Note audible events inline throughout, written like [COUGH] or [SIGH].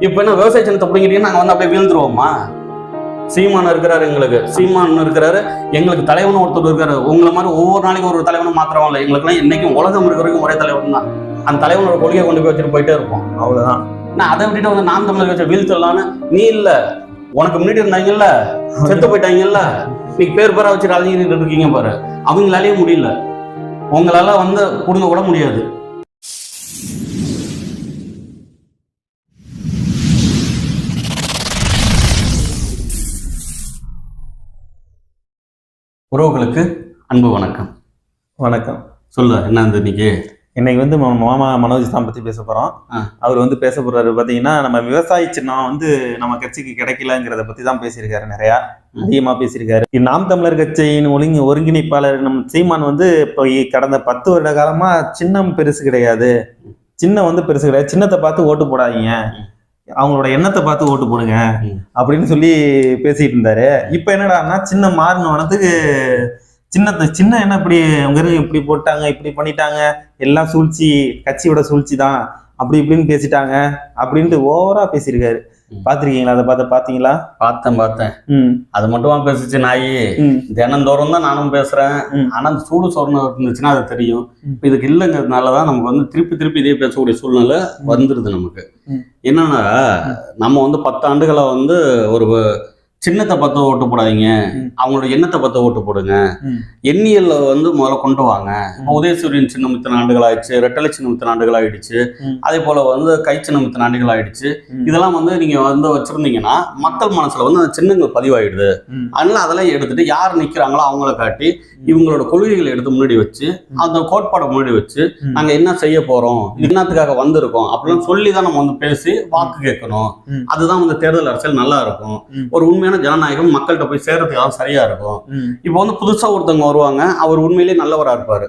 இப்ப என்ன விவசாய சின்னத்தை பிடிங்கிறீங்க நாங்க வந்து அப்படியே வீழ்ந்துருவோமா? சீமான் இருக்கிறாரு எங்களுக்கு. சீமான் இருக்கிறாரு. எங்களுக்கு தலைவன் ஒருத்தர் இருக்காரு. உங்களை மாதிரி ஒவ்வொரு நாளைக்கும் ஒரு தலைவனை மாத்திரம் இல்லை. எங்களுக்குலாம் என்னைக்கும் உலகம் இருக்கிற வரைக்கும் ஒரே தலைவன் தான். அந்த தலைவனோட கொள்கையை கொண்டு போய் வச்சுட்டு போயிட்டே இருப்போம். அவ்வளவுதான். நான் அதை விட்டுட்டு வந்து நாம் தமிழர் வச்ச வீழ்த்தலான்னு நீ இல்ல. உனக்கு முன்னாடி இருந்தாங்கல்ல. செத்து போயிட்டாங்கல்ல. நீ பேர் பேரா வச்சுட்டு அழிஞ்சிட்டு இருக்கீங்க பாரு. அவங்களாலேயே முடியல. உங்களால வந்து புடுங்க கூட முடியாது. உறவுகளுக்கு அன்பு வணக்கம். வணக்கம். சொல்லு என்ன இந்த இன்னைக்கு? இன்னைக்கு வந்து மாமா மனோஜ் தான் பத்தி பேச போறோம். அவர் வந்து பேச போறாரு. பாத்தீங்கன்னா நம்ம விவசாய சின்னம் வந்து நம்ம கட்சிக்கு கிடைக்கலங்கிறத பத்தி தான் பேசியிருக்காரு நிறைய. அதிகமா பேசியிருக்காரு. நாம் தமிழர் கட்சியின் ஒருங்கி ஒருங்கிணைப்பாளர் நம் சீமான் வந்து இப்போ கடந்த பத்து வருட காலமா சின்னம் பெருசு கிடையாது. சின்னம் வந்து பெருசு கிடையாது. சின்னத்தை பார்த்து ஓட்டு போடாதீங்க. அவங்களோட எண்ணத்தை பார்த்து ஓட்டு போடுங்க. அப்படின்னு சொல்லி பேசிட்டு இருந்தாரு இப்ப என்னடான்னா சின்னம் மாறினவனத்துக்கு சின்னத்தை சின்ன என்ன இப்படி அவங்க இப்படி போட்டாங்க இப்படி பண்ணிட்டாங்க எல்லாம் சூழ்ச்சி கட்சியோட சூழ்ச்சி தான் அப்படி இப்படின்னு பேசிட்டாங்க அப்படின்ட்டு ஓவரா பேசியிருக்காரு. பாத்திருக்கீங்களா? அதை பார்த்து பாத்தீங்களா பார்த்தேன் பார்த்தேன். அது மட்டுமா பேசுச்சு நாயி. தினந்தோறும் தான் நானும் பேசுறேன். ஆனா அந்த சூடு சொரணம் இருந்துச்சுன்னா அது தெரியும். இதுக்கு இல்லைங்கிறதுனால தான் நமக்கு வந்து திருப்பி திருப்பி இதே பேசக்கூடிய சூழ்நிலை வந்துருது நமக்கு. என்னன்னா நம்ம வந்து பத்து ஆண்டுகளா வந்து ஒரு சின்னத்தை பார்த்து ஓட்டு போடாதீங்க. அவங்களோட எண்ணத்தை பார்த்து ஓட்டு போடுங்க. எண்ணியல்ல வந்து முதல்ல கொண்டு வாங்க. உதயசூரியன் சின்னம் இத்தனை ஆண்டுகள் ஆயிடுச்சு ரெட்டலை சின்னம் இத்தனை ஆண்டுகள் ஆயிடுச்சு. அதே போல வந்து கை சின்னம் இத்தனை ஆண்டுகள் ஆயிடுச்சு. இதெல்லாம் வந்து நீங்க வந்து வச்சிருந்தீங்கன்னா மக்கள் மனசுல வந்து அந்த சின்னங்கள் பதிவாயிடுது. அதனால அதெல்லாம் எடுத்துட்டு யார் நிக்கிறாங்களோ அவங்கள காட்டி இவங்களோட கொள்கைகளை எடுத்து முன்னாடி வச்சு அந்த கோட்பாடை முன்னாடி வச்சு. நாங்க என்ன செய்ய போறோம் என்னத்துக்காக வந்திருக்கோம் அப்படின்னு சொல்லி தான் நம்ம வந்து பேசி வாக்கு கேட்கணும். அதுதான் வந்து தேர்தல் அரசியல் நல்லா இருக்கும். ஒரு உண்மையான ஜனநாயகம் மக்கள்கிட்ட போய் சேர்றதுக்கு தான் சரியா இருக்கும். இப்போ வந்து புதுசா ஒருத்தவங்க வருவாங்க அவர் உண்மையிலேயே நல்லவரா இருப்பாரு.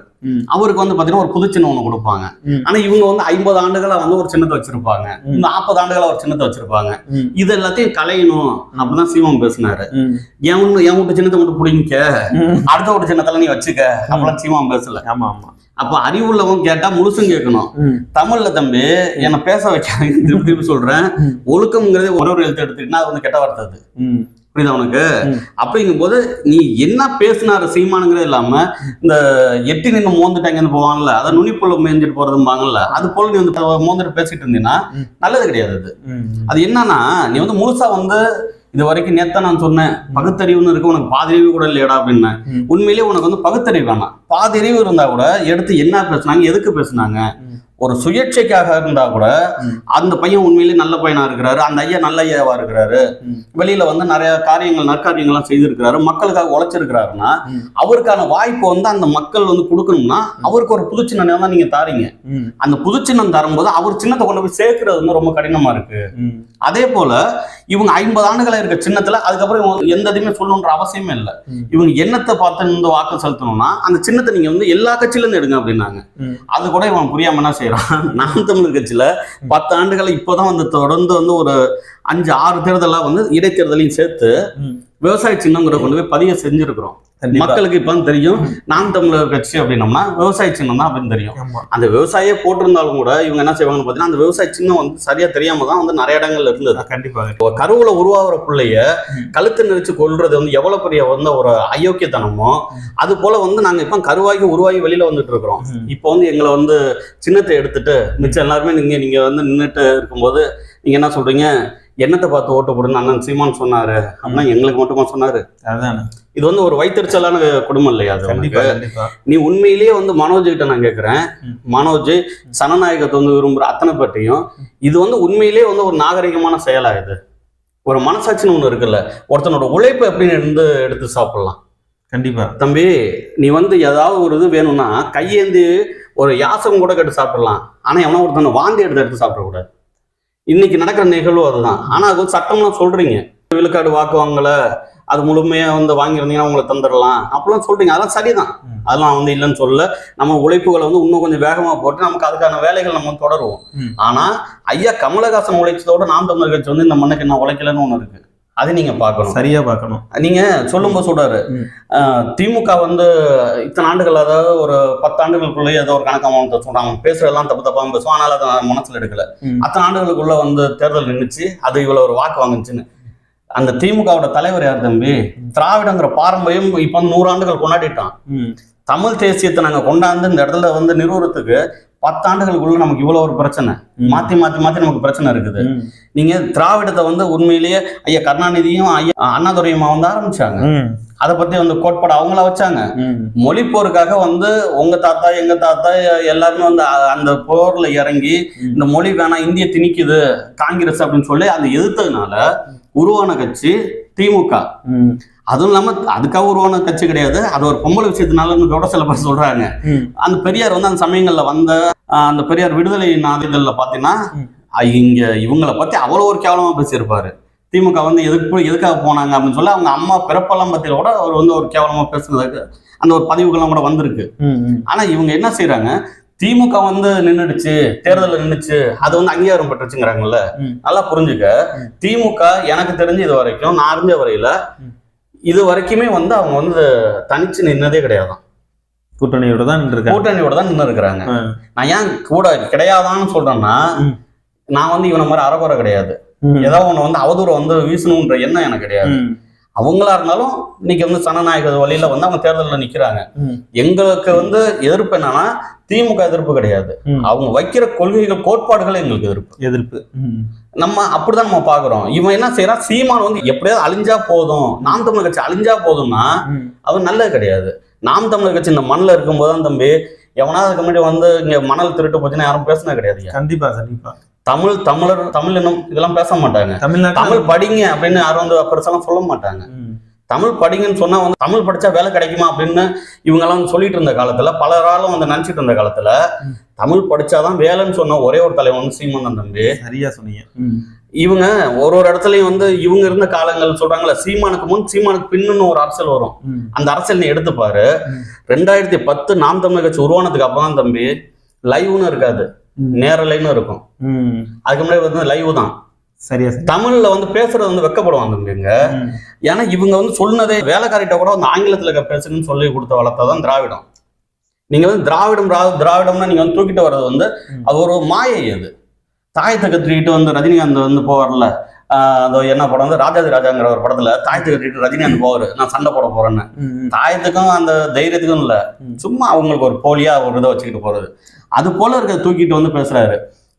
அவருக்கு வந்து பாத்தீங்கன்னா ஒரு புது சின்னம் ஒண்ணு கொடுப்பாங்க. ஆனா இவங்க வந்து ஐம்பது ஆண்டுகளா வந்து ஒரு சின்னத்தை வச்சிருப்பாங்க ம். நாற்பது ஆண்டுகளா ஒரு சின்னத்தை வச்சிருப்பாங்க. இது எல்லாத்தையும் கலையணும் அப்படிதான் சீமம் பேசினாரு. என் என் வீட்டு சின்னத்தை மட்டும் பிடிங்க. அடுத்த வீட்டு சின்னத்தெல்லாம் நீ வச்சுக்க அப்பெல்லாம் சீமான் பேசல ஆமா ஆமா அப்ப அறிவுள்ளவங்க கேட்டா முழுசும் கேட்கணும். தமிழ்ல தம்பி என்னை பேச வைக்காங்க திருப்பி திருப்பி சொல்றேன். ஒழுக்கம்ங்கிறதே ஒரு ஒரு எழுத்து எடுத்துக்கிட்டா அது வந்து கெட்ட வார்த்தை அது. புரியுதா உனக்கு ம். அப்படிங்கும்போது நீ என்ன பேசினாரு சீமானுங்கிறது இல்லாம இந்த எட்டி நின்று மோந்துட்டாங்கன்னு போவாங்கல்ல அதை நுனிப்புள்ள மேய்ஞ்சிட்டு போறதும்பாங்கல்ல அது போல நீ வந்து மோந்துட்டு பேசிட்டு இருந்தீங்கன்னா. நல்லது கிடையாது அது. அது என்னன்னா நீ வந்து முழுசா வந்து இது வரைக்கும் நேத்தா நான் சொன்னேன் பகுத்தறிவுன்னு இருக்கு உனக்கு பாதிரிவு கூட இல்லையடா அப்படின்னேன் ம். உண்மையிலேயே உனக்கு வந்து பகுத்தறிவு வேணாம் பாதிரிவு இருந்தா கூட எடுத்து என்ன பேசுனாங்க எதுக்கு பேசுனாங்க. ஒரு சுயேட்சைக்காக இருந்தா கூட. அந்த பையன் உண்மையிலேயே நல்ல பையனா இருக்கிறாரு அந்த ஐயா நல்ல ஐயாவா இருக்கிறாரு. வெளியில வந்து நிறைய காரியங்கள் நற்காரியங்கள்லாம் செய்திருக்கிறாரு மக்களுக்காக உழைச்சிருக்கிறாருன்னா. அவருக்கான வாய்ப்பு வந்து அந்த மக்கள் வந்து கொடுக்கணும்னா அவருக்கு ஒரு புது சின்னம் தான் நீங்க தாரீங்க. அந்த புது சின்னம் தரும்போது அவர் சின்னத்தை கொண்டு போய் சேர்க்கிறது வந்து ரொம்ப கடினமா இருக்கு. அதே போல இவங்க ஐம்பது ஆண்டுகளா இருக்க சின்னத்துல அதுக்கப்புறம் இவங்க எந்த இதுவுமே சொல்லணுன்ற அவசியமே இல்லை. இவங்க எண்ணத்தை பார்த்து இந்த வாக்கு செலுத்தணும்னா அந்த சின்னத்தை நீங்க வந்து எல்லா கட்சியில இருந்து எடுங்க அப்படின்னாங்க. அது கூட இவன் புரியாம என்ன செய்யறான் நாம் தமிழர் கட்சியில பத்து ஆண்டுகள் இப்போதான் வந்து தொடர்ந்து வந்து ஒரு அஞ்சு ஆறு தேர்தலா வந்து இடைத்தேர்தலையும் சேர்த்து விவசாய சின்னங்கிற கொண்டு போய் பதிய செஞ்சிருக்கிறோம். மக்களுக்கு இப்ப தெரியும் நாம் தமிழர் கட்சி அப்படின்னம்னா விவசாய சின்னம் தான் அப்படின்னு தெரியும். அந்த விவசாயியே போட்டிருந்தாலும் கூட இவங்க என்ன செய்வாங்கன்னு பார்த்தீங்கன்னா அந்த விவசாய சின்னம் வந்து சரியா தெரியாம தான் வந்து நிறைய இடங்கள்ல இருந்தது கண்டிப்பா ஒரு கருவுல உருவாகிற பிள்ளைய. கழுத்து நெரிச்சு கொல்றது வந்து எவ்வளவு பெரிய வந்து ஒரு அயோக்கியத்தனமோ. அது போல வந்து நாங்க இப்ப கருவாகி உருவாகி வெளியில வந்துட்டு இருக்கிறோம். இப்போ வந்து எங்களை வந்து சின்னத்தை எடுத்துட்டு மிச்சம் எல்லாருமே நீங்க நீங்க வந்து நின்றுட்டு இருக்கும்போது நீங்க என்ன சொல்றீங்க எண்ணத்தை பார்த்து ஓட்டு போடுன்னு அண்ணன் சீமான் சொன்னாரு அப்படின்னா எங்களுக்கு மட்டுமா சொன்னாரு. அதானே. இது வந்து ஒரு வைத்தறிச்சலான குடும்பம் இல்லையா அது நீ உண்மையிலேயே வந்து மனோஜ் கிட்ட நான் கேட்கிறேன். மனோஜ் சனநாயகத்தை வந்து விரும்புற அத்தனை பேர்ட்டையும் இது வந்து உண்மையிலேயே வந்து ஒரு நாகரிகமான செயலா இது? ஒரு மனசாட்சின்னு ஒண்ணு இருக்குல்ல ஒருத்தனோட உழைப்பு எப்படின்னு இருந்து எடுத்து சாப்பிடலாம். கண்டிப்பா. தம்பி நீ வந்து ஏதாவது ஒரு இது வேணும்னா கையேந்தி ஒரு யாசகம் கூட கட்டு சாப்பிடலாம். ஆனா எவனா ஒருத்தனை வாந்தி எடுத்து எடுத்து சாப்பிடக்கூடாது. இன்னைக்கு நடக்கிற நிகழ்வு அதுதான். ஆனா அது சட்டம்லாம் சொல்றீங்க. விழுக்காடு வாக்கு வாங்கல அது முழுமையா வந்து வாங்கியிருந்தீங்கன்னா உங்களை தந்துடலாம். அப்படிலாம் சொல்றீங்க. அதெல்லாம் சரிதான். அதெல்லாம் வந்து இல்லைன்னு சொல்ல நம்ம உழைப்புகளை வந்து இன்னும் கொஞ்சம் வேகமா போட்டு நமக்கு அதுக்கான வேலைகள் நம்ம தொடருவோம். ம். ஆனா ஐயா கமலஹாசன் உழைச்சதோட நாம் தமிழர் கட்சி வந்து இந்த மண்ணுக்கு என்ன உழைக்கலன்னு ஒண்ணு இருக்கு. அது நீங்க பார்க்கணும். சரியா பார்க்கணும். நீங்க சொல்லும்போது சொல்றாரு. திமுக வந்து இத்தனை ஆண்டுகள் அதாவது ஒரு பத்து ஆண்டுகளுக்குள்ளே ஏதோ ஒரு கணக்கு அவன் சொல்றாங்க. பேசுறதெல்லாம் தப்பு தப்பா பேசுவான் ஆனால் அதை மனசுல எடுக்கல. அத்தனை ஆண்டுகளுக்குள்ள வந்து தேர்தல் நின்றுச்சு அது இவ்வளவு ஒரு வாக்கு வாங்குச்சுன்னு. அந்த திமுகவோட தலைவர் யார் தம்பி திராவிடங்கிற பாரம்பரியம் இப்ப வந்து நூறு ஆண்டுகள் கொண்டாடிட்டான். தமிழ் தேசியத்தை நாங்க கொண்டாந்து இந்த இடத்துல வந்து நிறுவனத்துக்கு பத்தாண்டுகளுக்குள்ள நமக்கு இவ்வளவு ஒரு பிரச்சனை. மாத்தி மாத்தி மாத்தி நமக்கு பிரச்சனை இருக்குது. நீங்க திராவிடத்தை வந்து உண்மையிலேயே ஐயா கருணாநிதியும் ஐயா அண்ணாதுரையுமா வந்து ஆரம்பிச்சாங்க. அதை பத்தி வந்து கோட்பாடு அவங்கள வச்சாங்க. மொழி போருக்காக வந்து உங்க தாத்தா எங்க தாத்தா எல்லாருமே வந்து அந்த போர்ல இறங்கி. இந்த மொழி வேணாம் இந்திய திணிக்குது காங்கிரஸ் அப்படின்னு சொல்லி அந்த எதிர்த்ததுனால உருவான கட்சி திமுக. அதுவும் இல்லாம அதுக்காக உருவான கட்சி கிடையாது அது ஒரு பொம்பளை விஷயத்தினால கூட சில பேர் சொல்றாங்க. அந்த பெரியார் வந்து அந்த சமயங்கள்ல வந்த அந்த பெரியார் விடுதலை நாளிதழ்ல பாத்தீங்கன்னா இங்க இவங்களை பத்தி அவ்வளவு ஒரு கேவலமா பேசியிருப்பாரு திமுக வந்து எதுக்கு எதுக்காக போனாங்க அப்படின்னு சொல்லி அவங்க அம்மா பிறப்பெல்லாம் பத்தியில கூட அவர் வந்து ஒரு கேவலமா பேசுனதுக்கு அந்த ஒரு பதிவுகள்லாம் கூட வந்திருக்கு. ஆனா இவங்க என்ன செய்றாங்க திமுக வந்து நின்னுடுச்சு தேர்தல்ல நின்னுச்சு அது வந்து அங்கீகாரம் பெற்றுச்சுங்கிறாங்கல்ல. நல்லா புரிஞ்சுக்க. திமுக எனக்கு தெரிஞ்சு இது வரைக்கும் நான் அறிஞ்ச வரையில. இது வரைக்குமே வந்து அவங்க வந்து தனிச்சு நின்னதே கிடையாது கூட்டணியோட தான் நின்றுருக்காங்க கூட்டணியோட தான் நின்று இருக்கிறாங்க. நான் ஏன் கூட கிடையாதான்னு சொல்றேன்னா. நான் வந்து இவனை மாதிரி அறகுறை கிடையாது. ஏதோ ஒண்ணு வந்து அவதூறு வந்து வீசணுன்ற எண்ணம் எனக்கு கிடையாது. அவங்களா இருந்தாலும் இன்னைக்கு வந்து சனநாயக வழியில வந்து அவங்க தேர்தலில் நிக்கிறாங்க. எங்களுக்கு வந்து எதிர்ப்பு என்னன்னா திமுக எதிர்ப்பு கிடையாது. அவங்க வைக்கிற கொள்கைகள் கோட்பாடுகள் எங்களுக்கு எதிர்ப்பு. எதிர்ப்பு. நம்ம அப்படிதான் நம்ம பாக்குறோம். இவன் என்ன செய்யறான்? சீமான் வந்து எப்படியாவது அழிஞ்சா போதும். நாம் தமிழர் கட்சி அழிஞ்சா போதும்னா. அது நல்லது கிடையாது. நாம் தமிழர் கட்சி இந்த மண்ணில் இருக்கும்போது தான் தம்பி எவனாவது அதுக்கு முன்னாடி வந்து இங்க மணல் திருட்டு போச்சுன்னா யாரும் பேசினா கிடையாது கண்டிப்பா கண்டிப்பா. தமிழ் தமிழர் தமிழ் இனம் இதெல்லாம் பேச மாட்டாங்க தமிழ் படிங்க அப்படின்னு யாரும் வந்து பெருசாலாம் சொல்ல மாட்டாங்க. தமிழ் படிங்கன்னு சொன்னா வந்து தமிழ் படிச்சா வேலை கிடைக்குமா அப்படின்னு இவங்க எல்லாம் சொல்லிட்டு இருந்த காலத்துல பலராலும் வந்து நினைச்சிட்டு இருந்த காலத்துல. தமிழ் படிச்சாதான் வேலைன்னு சொன்ன ஒரே ஒரு தலைவன் வந்து சீமான் தம்பி சரியா சொன்னீங்க. இவங்க ஒரு ஒரு இடத்துலயும் வந்து இவங்க இருந்த காலங்கள் சொல்றாங்கல்ல சீமானுக்கு முன் சீமானுக்கு பின்னுன்னு ஒரு அரசியல் வரும். அந்த அரசியல் நீ எடுத்து பாரு ம். ரெண்டாயிரத்தி பத்து நாம் தமிழர் கட்சி உருவானதுக்கு அப்புறம் தம்பி லைவ்னு இருக்காது. நேரலைன்னு இருக்கும். அதுக்கு முன்னாடி வந்து லைவ் தான் சரியா. தமிழ்ல வந்து பேசுறது வந்து வெக்கப்படுவாங்க. ஏன்னா இவங்க வந்து சொன்னதே வேலைக்காரிட்ட கூட வந்து ஆங்கிலத்துல பேசுன்னு சொல்லி கொடுத்த வளர்த்ததான் திராவிடம் நீங்க வந்து திராவிடம் திரா- திராவிடம்னா நீங்க வந்து தூக்கிட்டு வர்றது வந்து. அது ஒரு மாயை அது தாயத்தை கத்திரிக்கிட்டு வந்து ரஜினிகாந்த் வந்து போவார்ல அது என்ன படம் வந்து ராஜாதி ராஜாங்கிற ஒரு படத்துல தாயத்தை கட்டிட்டு ரஜினிகாந்த் போவாரு நான் சண்டை போட போறேன்னு. தாயத்துக்கும் அந்த தைரியத்துக்கும் இல்ல. சும்மா அவங்களுக்கு ஒரு போலியா ஒரு இதை வச்சுக்கிட்டு போறது அது போல இருக்க தூக்கிட்டு வந்து பேசுறாரு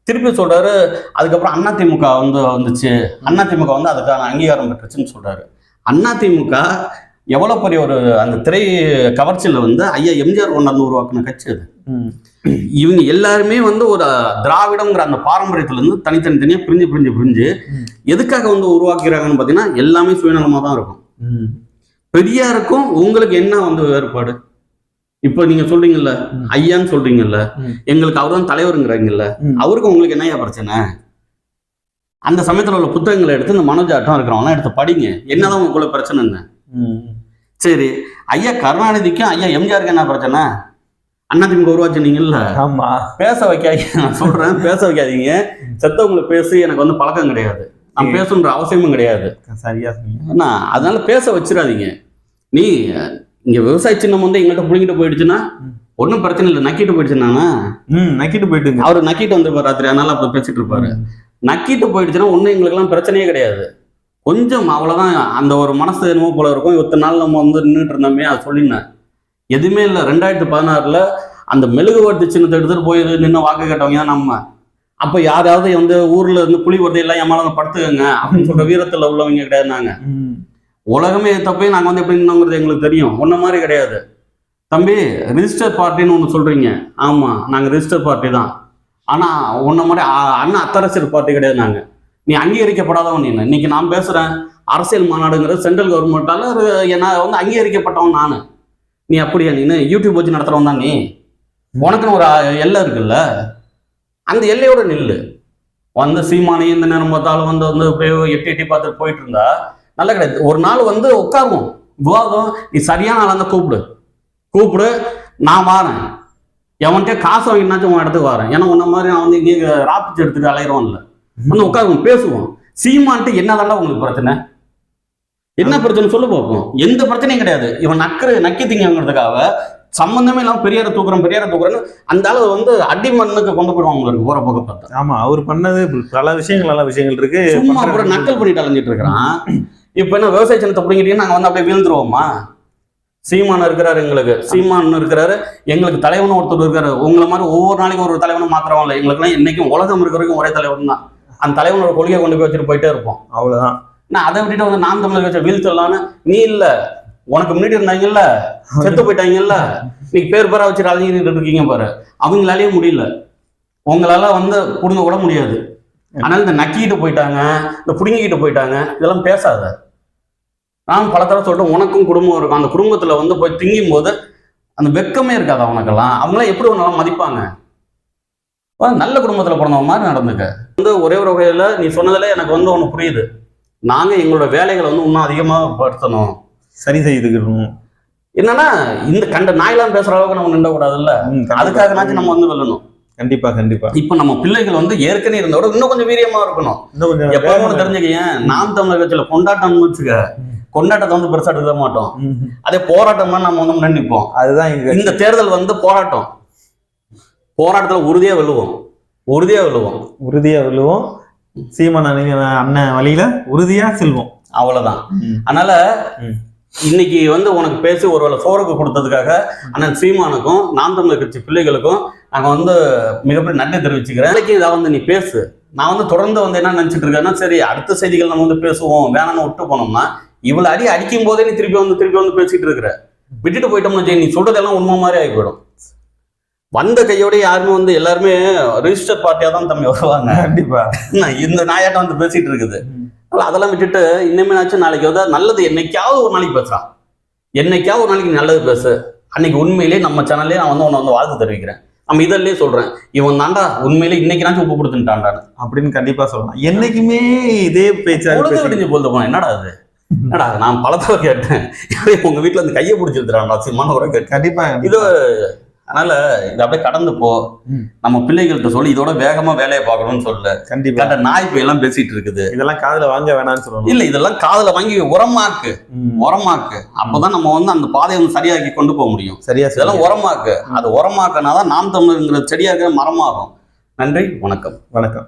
திருப்பி சொல்றாரு அதுக்கப்புறம் அதிமுக வந்து வந்துச்சு அதிமுக வந்து அதுக்கான அங்கீகாரம் பெற்றுச்சுன்னு சொல்றாரு அதிமுக எவ்வளவு பெரிய ஒரு அந்த திரை கவர்ச்சியில வந்து ஐயா எம்ஜிஆர் கொண்டாந்து உருவாக்குன கட்சி அது. இவங்க எல்லாருமே வந்து ஒரு திராவிடம்ங்கிற அந்த பாரம்பரியத்துல இருந்து தனித்தனி தனியா பிரிஞ்சு பிரிஞ்சு பிரிஞ்சு. எதுக்காக வந்து உருவாக்குறாங்கன்னு பாத்தீங்கன்னா எல்லாமே சுயநலமா தான் இருக்கும். பெரியாருக்கும் உங்களுக்கு என்ன வந்து வேறுபாடு? இப்போ நீங்க சொல்றீங்கல்ல. ஐயான்னு சொல்றீங்கல்ல. எங்களுக்கு அவர் தான் தலைவருங்கிறாங்கல்ல. அவருக்கும் உங்களுக்கு என்னையா பிரச்சனை? அந்த சமயத்துல உள்ள புத்தகங்களை எடுத்து இந்த மனோஜ் ஆட்டம் இருக்கிறவங்களாம் எடுத்து படிங்க. என்னதான் உங்களுக்குள்ள பிரச்சனைன்னு. ம். சரி ஐயா கருணாநிதிக்கும் ஐயா எம்ஜிஆருக்கு என்ன பிரச்சனை? அதிமுக உருவாச்சுனீங்கல்ல ஆமா. பேச வைக்காதீங்க நான் சொல்றேன் பேச வைக்காதீங்க. செத்தவங்களை பேசி எனக்கு வந்து பழக்கம் கிடையாது. நான். பேசணுன்ற அவசியமும் கிடையாது. சரியா சொன்னீங்க. அதனால பேச வச்சிடாதீங்க. நீ இங்க விவசாய சின்னம் வந்து எங்கள்கிட்ட புடிங்கிட்டு போயிடுச்சுன்னா ம். ஒன்றும் பிரச்சனை இல்லை. நக்கிட்டு போயிடுச்சுன்னா நக்கிட்டு போயிட்டுங்க. அவர் நக்கிட்டு வந்துருப்பாரு ராத்திரி அதனால அப்படி பேசிட்டு இருப்பாரு. நக்கிட்டு போயிடுச்சுன்னா ஒன்றும் எங்களுக்கெல்லாம் பிரச்சனையே கிடையாது. கொஞ்சம் அவ்வளோதான் அந்த ஒரு மனசு என்னமோ போல இருக்கும். இத்தனை நாள் நம்ம வந்து நின்றுட்டு இருந்தோமே அதை சொல்லினேன் எதுவுமே இல்லை. ரெண்டாயிரத்தி பதினாறுல அந்த மெழுகுவர்த்தி சின்னத்தை எடுத்துட்டு போய் நின்று வாக்கு கேட்டவங்க தான் நம்ம. அப்போ யாராவது வந்து ஊர்ல இருந்து புலி எல்லாம் வந்து படுத்துக்கங்க அப்படின்னு சொல்ற வீரத்துல உள்ளவங்க கிடையாது நாங்க. உலகமே தப்பே நாங்கள் வந்து எப்படி நின்னோங்கிறது எங்களுக்கு தெரியும். ஒன்றை மாதிரி கிடையாது. தம்பி ரிஜிஸ்டர் பார்ட்டின்னு ஒன்று சொல்கிறீங்க ஆமாம் நாங்கள் ரிஜிஸ்டர் பார்ட்டி தான். ஆனால் உன்ன மாதிரி அ- அண்ணா அத்தரசியல் பார்ட்டி கிடையாது நாங்கள் நீ அங்கீகரிக்கப்படாதவன் நீ இன்னைக்கு நான் பேசுகிறேன் அரசியல் மாநாடுங்கிறது சென்ட்ரல் கவர்மெண்ட்டால என்ன வந்து அங்கீகரிக்கப்பட்டவன் நான். நீ அப்படியா நீ? யூடியூப் வச்சு நடத்துகிறவன் தான் நீ? உனக்குன்னு ஒரு அ- எல்லை இருக்குல்ல? அந்த எல்லையோட நில்லு. வந்து சீமானி இந்த நேரம் பார்த்தாலும் வந்து வந்து அப்படியே எட்டி எட்டி பார்த்துட்டு போயிட்டு இருந்தா நல்ல கிடையாது. ஒரு நாள் வந்து உட்காருவோம். விவாதம் நீ சரியான ஆளா இருந்தால் கூப்பிடு. கூப்பிடு நான் வாரேன். எவன்கிட்ட காசு வாங்கினாச்சும் உன் இடத்துக்கு வரேன். ஏன்னா உன்ன மாதிரி நான் வந்து இங்கே ராப்பிச்சு எடுத்துட்டு அலையிறோம்ல. வந்து உட்காருவோம் பேசுவோம். சீமான்ட்டு என்னதாண்டா உங்களுக்கு பிரச்சனை? என்ன பிரச்சனை சொல்லு பார்ப்போம். எந்த பிரச்சனையும் கிடையாது. இவன் நக்கரு நக்கி திங்கிறதுக்காக சம்பந்தமே இல்லாம பெரியார தூக்குறோம் பெரியார தூக்குறேன்னு அந்த அளவு வந்து அடிமண்ணுக்கு கொண்டு போயிடுவாங்க உங்களுக்கு போற பக்கம் பார்த்தா. ஆமா அவர் பண்ணது பல விஷயங்கள் நல்ல விஷயங்கள் இருக்கு. சும்மா அப்புறம் நக்கல் பண்ணிட்டு அலைஞ்சிட்டு இருக்கிறான். இப்ப என்ன விவசாய சின்னத்தை பிடிங்கிட்டீங்கன்னா நாங்க வந்து அப்படியே வீழ்ந்துருவோமா? சீமான் இருக்கிறாரு எங்களுக்கு. சீமான் இருக்கிறாரு. எங்களுக்கு தலைவன் ஒருத்தர் இருக்காரு. உங்களை மாதிரி ஒவ்வொரு நாளைக்கும் ஒரு தலைவனும் மாத்திரவாங்க எங்களுக்குலாம் என்னைக்கும் உலகம் இருக்கிற வரைக்கும் ஒரே தலைவன் தான். அந்த தலைவனோட கொள்கையை கொண்டு போய் வச்சுட்டு போயிட்டே இருப்போம். அவ்வளவுதான். நான் அதை விட்டுட்டு வந்து நாம் தமிழர் வச்ச வீழ்த்தலான்னு நீ இல்ல. உனக்கு முன்னாடி இருந்தாங்கல்ல செத்து போயிட்டாங்கல்ல நீ பேர் பேரா வச்சுட்டு அழிஞ்சிட்டு இருக்கீங்க பாரு. அவங்களாலேயே முடியல. உங்களால வந்து புடுங்க கூட முடியாது. ஆனால் இந்த நக்கிட்டு போயிட்டாங்க இந்த புடுங்கிக்கிட்டு போயிட்டாங்க இதெல்லாம் பேசாத. நான் பல தடவை சொல்லிட்டேன் உனக்கும் குடும்பம் இருக்கும். அந்த குடும்பத்துல வந்து போய் திங்கும் போது அந்த வெக்கமே இருக்காது அவனுக்கெல்லாம். அவங்களாம் எப்படி ஒன்றாலும் மதிப்பாங்க? நல்ல குடும்பத்துல பிறந்தவங்க மாதிரி நடந்துக்க. வந்து ஒரே ஒரு வகையில நீ சொன்னதுல எனக்கு வந்து ஒன்று புரியுது. நாங்க எங்களோட வேலைகளை வந்து இன்னும் அதிகமா படுத்தணும். சரி செய்துக்கணும். என்னன்னா இந்த கண்ட நாயெல்லாம் பேசுற அளவுக்கு நம்ம நின்ற கூடாதுல்ல ம், கண்டிப்பா. அதுக்காகனாச்சும் நம்ம வந்து வெல்லணும் கண்டிப்பா கண்டிப்பா. இப்ப நம்ம பிள்ளைகள் வந்து ஏற்கனவே இருந்தோட இன்னும் கொஞ்சம் வீரியமா இருக்கணும். எப்பவும் ஒண்ணு தெரிஞ்சுக்கங்க நாம் தமிழர் கட்சியில கொண்டாட்டம்னு வச்சுக்க கொண்டாட்டத்தை வந்து பெருசா எடுக்க மாட்டோம். அதே போராட்டம்னா நம்ம வந்து முன்னாடி நிற்போம் அதுதான் இந்த தேர்தல் வந்து போராட்டம். போராட்டத்துல உறுதியா வெல்லுவோம். உறுதியா வெல்லுவோம். உறுதியா விழுவோம் சீமான் அண்ணன் வழியில உறுதியா செல்வோம். அவ்வளவுதான். அதனால. இன்னைக்கு வந்து உனக்கு பேசி ஒருவேளை சோறுக்கு கொடுத்ததுக்காக அண்ணன் சீமானுக்கும் நாம் தமிழர் கட்சி பிள்ளைகளுக்கும் நாங்க வந்து மிகப்பெரிய நன்றி தெரிவிச்சுக்கிறேன். இன்னைக்கு இதை வந்து நீ பேசு. நான் வந்து தொடர்ந்து வந்து என்ன நினைச்சிட்டு இருக்கேன்னா சரி அடுத்த செய்திகள் நம்ம வந்து பேசுவோம் வேணாம்னு விட்டு போனோம்னா இவ்வளவு அடி அடிக்கும் போதே நீ திருப்பி வந்து திருப்பி வந்து பேசிட்டு இருக்கிற. விட்டுட்டு போயிட்டோம்னு வச்சுக்க, நீ சொல்றதெல்லாம் உண்மை மாதிரி ஆகி போயிடும். வந்த கையோட யாருமே வந்து எல்லாருமே ரிஜிஸ்டர் பார்ட்டியா தான் தம்பி வருவாங்க. கண்டிப்பா. இந்த நாயாட்டம் வந்து பேசிட்டு இருக்குது. அதெல்லாம் விட்டுட்டு இனிமேனாச்சும் நாளைக்கு வந்து நல்லது என்னைக்காவது ஒரு நாளைக்கு பேசுறான் என்னைக்காவது ஒரு நாளைக்கு நல்லது பேசு. அன்னைக்கு உண்மையிலேயே நம்ம சேனல்லே நான் வந்து உன்னை வந்து வாழ்த்து தெரிவிக்கிறேன். நம்ம இதெல்லாம் சொல்றேன். இவன் தாண்டா உண்மையிலே இன்னைக்குனாச்சும் உப்பு கொடுத்துட்டான்டான்னு. அப்படின்னு கண்டிப்பா சொல்லலாம். என்னைக்குமே இதே பேச்சாக பொழுது பேசி- விடிஞ்சு போல்து போனேன் என்னடா அது என்னடா? நான் பல தடவை கேட்டேன். [LAUGHS] உங்க வீட்டுல அந்த கையை பிடிச்சிருக்கிறான்டா. சிம்மான கண்டிப்பா. இது அதனால இதை அப்படியே கடந்து போ. நம்ம பிள்ளைகள்கிட்ட சொல்லி இதோட வேகமா வேலையை பார்க்கணும்னு சொல்லல கண்டிப்பா. நாய் போய் எல்லாம் பேசிட்டு இருக்குது. இதெல்லாம் காதுல வாங்க வேணாம்னு சொல்லணும். இல்ல இதெல்லாம் காதுல வாங்கி உரமாக்கு. உரமாக்கு. அப்பதான் நம்ம வந்து அந்த பாதையை வந்து சரியாக்கி கொண்டு போக முடியும். சரியா இதெல்லாம் உரமாக்கு. அது உரமாக்குனாதான் நாம் தமிழருங்கிற செடியாக மரமாகும். நன்றி வணக்கம். வணக்கம்.